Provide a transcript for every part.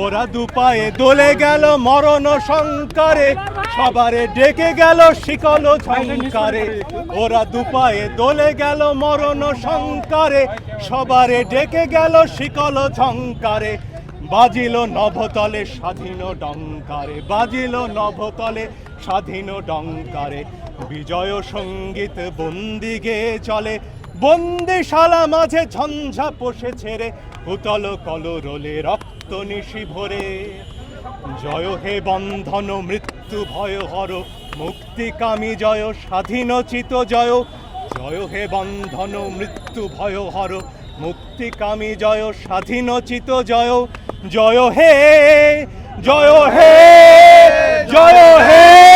ওরা দুপায়ে দোলে গেল মরণ সংকারে সবারে ডেকে গেল শিকল ঝংকারে ওরা দুপায়ে দোলে গেল মরণ সংকারে সবারে ডেকে গেল শিকল ঝংকারে বাজিল নভতলে স্বাধীন ডঙ্কারে। বাজিল নভতলে স্বাধীন ডঙ্কারে। বিজয় সংগীত বন্দি গেয়ে চলে। বন্দিশালা মাঝে ঝঞ্ঝা পোষে ছেড়ে উতল কলরোলে রক্ত নিশি ভরে। জয় হে বন্ধন, মৃত্যু ভয় হর। মুক্তিকামী জয় স্বাধীনচিত জয়। জয় হে বন্ধন, মৃত্যু ভয় হর। মুক্তিকামী জয় স্বাধীনচিত জয়। জয় হে জয় হে জয় হে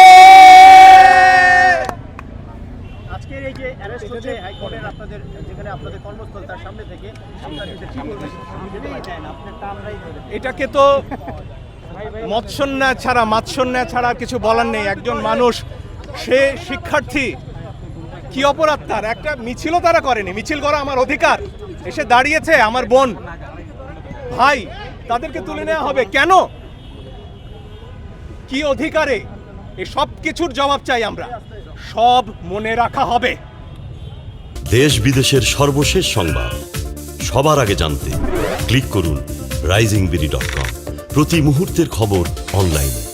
আজকের এই যে অ্যারেস্ট হচ্ছে হাইকোর্টের আপনাদের যেখানে আপনাদের কর্মস্থল তার সামনে থেকে এটাকে তো মৎস্যন্যা ছাড়া মাৎস্যন্যা ছাড়া কিছু বলার নেই। একজন মানুষ সে শিক্ষার্থী কি অপরাধ তার? একটা মিছিলও তারা করেনি। মিছিল করা আমার অধিকার। এসে দাঁড়িয়েছে আমার বোন। ভাই তাদেরকে তুলে নেওয়া হবে। কেন? কি অধিকারে? এই কিছুর জবাব চাই আমরা। সব মনে রাখা হবে। দেশ বিদেশের সর্বশেষ সংবাদ। সবার আগে জানতে ক্লিক করুন রাইজিং বিডি ডট কম। প্রতি মুহূর্তের খবর অনলাইনে।